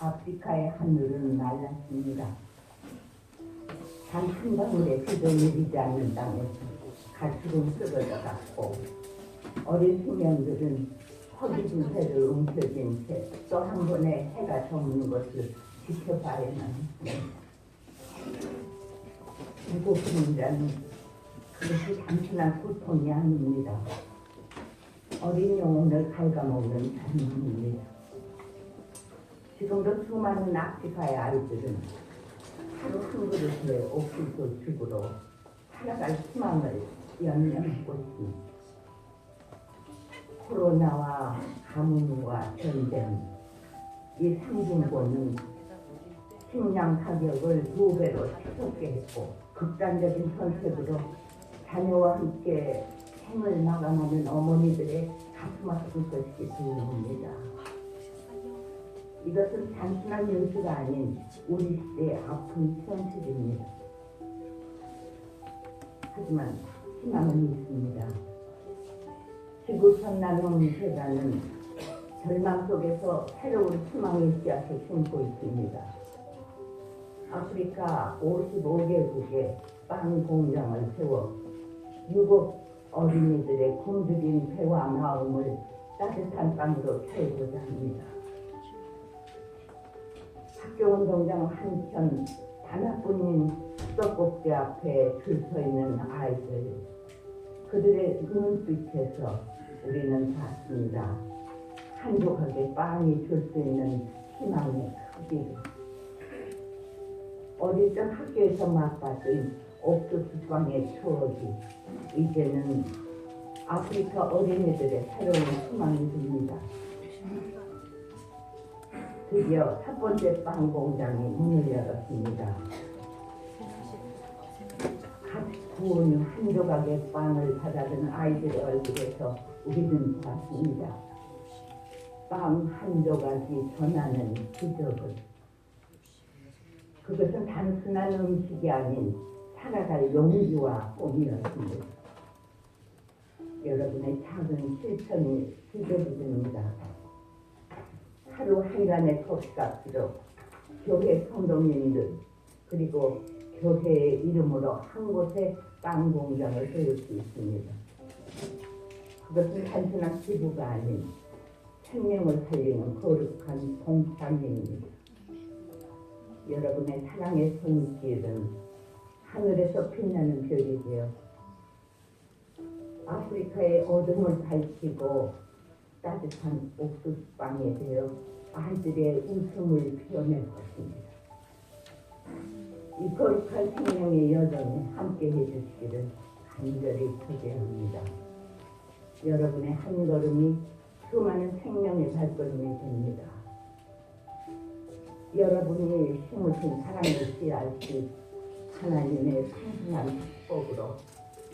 아프리카의 하늘은 맑았습니다. 단한 방울의 비도 내리지 않는 땅에서 가축은 쓰러져 갔고 어린 생명들은 허기 분쇄를 움켜쥔 채 또 한 번의 해가 저무는 것을 지켜봐야만 했습니다. 배고픔이라는 그것이 단순한 고통이 아닙니다. 어린 영혼을 갉아먹는 삶입니다. 지금도 수많은 아프리카의 아이들은 하루 한 그릇의 옥수수 죽으로 살아갈 희망을 연명하고 있습니다. 코로나와 가뭄과 전쟁, 이 상중고는 식량 가격을 두 배로 치솟게 했고 극단적인 선택으로 자녀와 함께 생을 마감하는 어머니들의 가슴 아픈 것이 두려웁니다. 이것은 단순한 뉴스가 아닌 우리 시대의 아픈 현실입니다. 하지만 희망은 있습니다. 지구촌 나눔 재단은 절망 속에서 새로운 희망의 씨앗을 심고 있습니다. 아프리카 55개국에 빵 공장을 세워 유급 어린이들의 굶주린 배와 마음을 따뜻한 빵으로 채우고자 합니다. 학교 운동장 한편 하나뿐인 수도꼭지 앞에 줄 서 있는 아이들 그들의 눈빛에서 우리는 봤습니다. 한족하게 빵이 줄 수 있는 희망의 크기를 어릴 적 학교에서 맛봤던 옥수수빵의 추억이 이제는 아프리카 어린이들의 새로운 희망이 됩니다. 드디어 첫 번째 빵 공장이 문을 열었습니다. 갓 구운 한 조각의 빵을 받아든 아이들의 얼굴에서 우리는 보았습니다. 빵 한 조각이 전하는 기적을. 그것은 단순한 음식이 아닌 살아갈 용기와 꿈이었습니다. 여러분의 작은 실천이 기적이 한간의 컵값으로 교회 성도님들 그리고 교회의 이름으로 한 곳에 빵 공장을 세울 수 있습니다. 그것은 단순한 기부가 아닌 생명을 살리는 거룩한 봉사입니다. 여러분의 사랑의 손길은 하늘에서 빛나는 별이 되어 아프리카의 어둠을 밝히고 따뜻한 옥수수빵이 되어 아이들의 웃음을 피워낼 것입니다. 이 거룩한 생명의 여정에 함께 해주시기를 간절히 초대합니다. 여러분의 한 걸음이 수많은 생명의 발걸음이 됩니다. 여러분이 심으신 사랑의 씨앗이 하나님의 풍성한 축복으로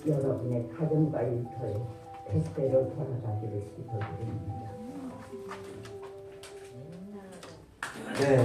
여러분의 가정과 일터에 대대로 돌아가기를 기도드립니다. É.